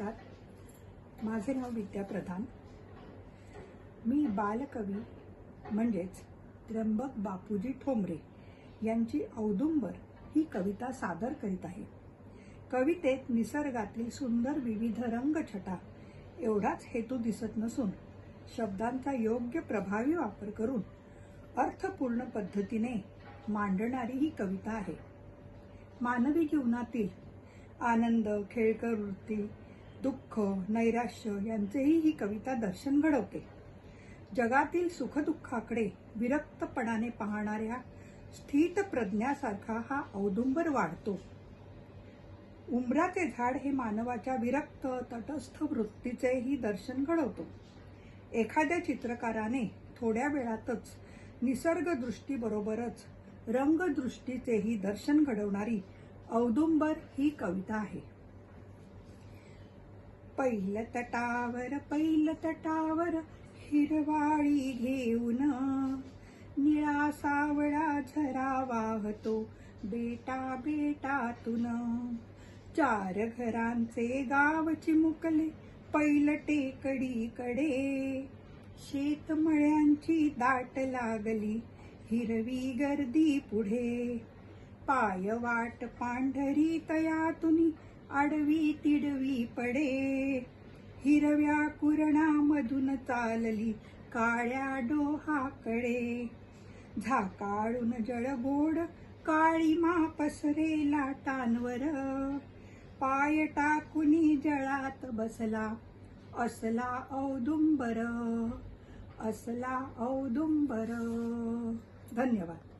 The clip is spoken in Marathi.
नमस्कार. माझे नाव विद्या प्रधान. मी बालकवी म्हणजेच त्र्यंबक बापूजी ठोंबरे यांची औदुंबर ही कविता सादर करीत आहे. कवितेत निसर्गातील सुंदर विविध रंगछटा एवढाच हेतू दिसत नसून शब्दांचा योग्य प्रभावी वापर करून अर्थपूर्ण पद्धतीने मांडणारी ही कविता आहे. मानवी जीवनातील आनंद खेळकर वृत्ती दुःख नैराश्य यांचेही ही कविता दर्शन घडवते. जगातील सुखदुःखाकडे विरक्तपणाने पाहणाऱ्या स्थित प्रज्ञासारखा हा औदुंबर वाढतो. उंबराचे झाड हे मानवाच्या विरक्त तटस्थ वृत्तीचेही दर्शन घडवतो. एखाद्या चित्रकाराने थोड्या वेळातच निसर्गदृष्टीबरोबरच रंगदृष्टीचेही दर्शन घडवणारी औदुंबर ही कविता आहे. पैल तटावर पैल तटावर हिरवाळी घेऊन निळा सावळा झरा वाहतो बेटा बेटातून. चार घरांचे गाव चिमुकले पैल टेकडीकडे. शेतमळ्यांची दाट लागली हिरवी गर्दी पुढे. पाय वाट पांढरी तयातुनी आडवी तिडवी पडे. हिरव्या कुरणामधून चालली काळ्या डोहाकडे. झाकाळून जळगोड काळीमा पसरे लाटांवर पाय टाकुनी जळात बसला असला औदुंबर असला औदुंबर. धन्यवाद.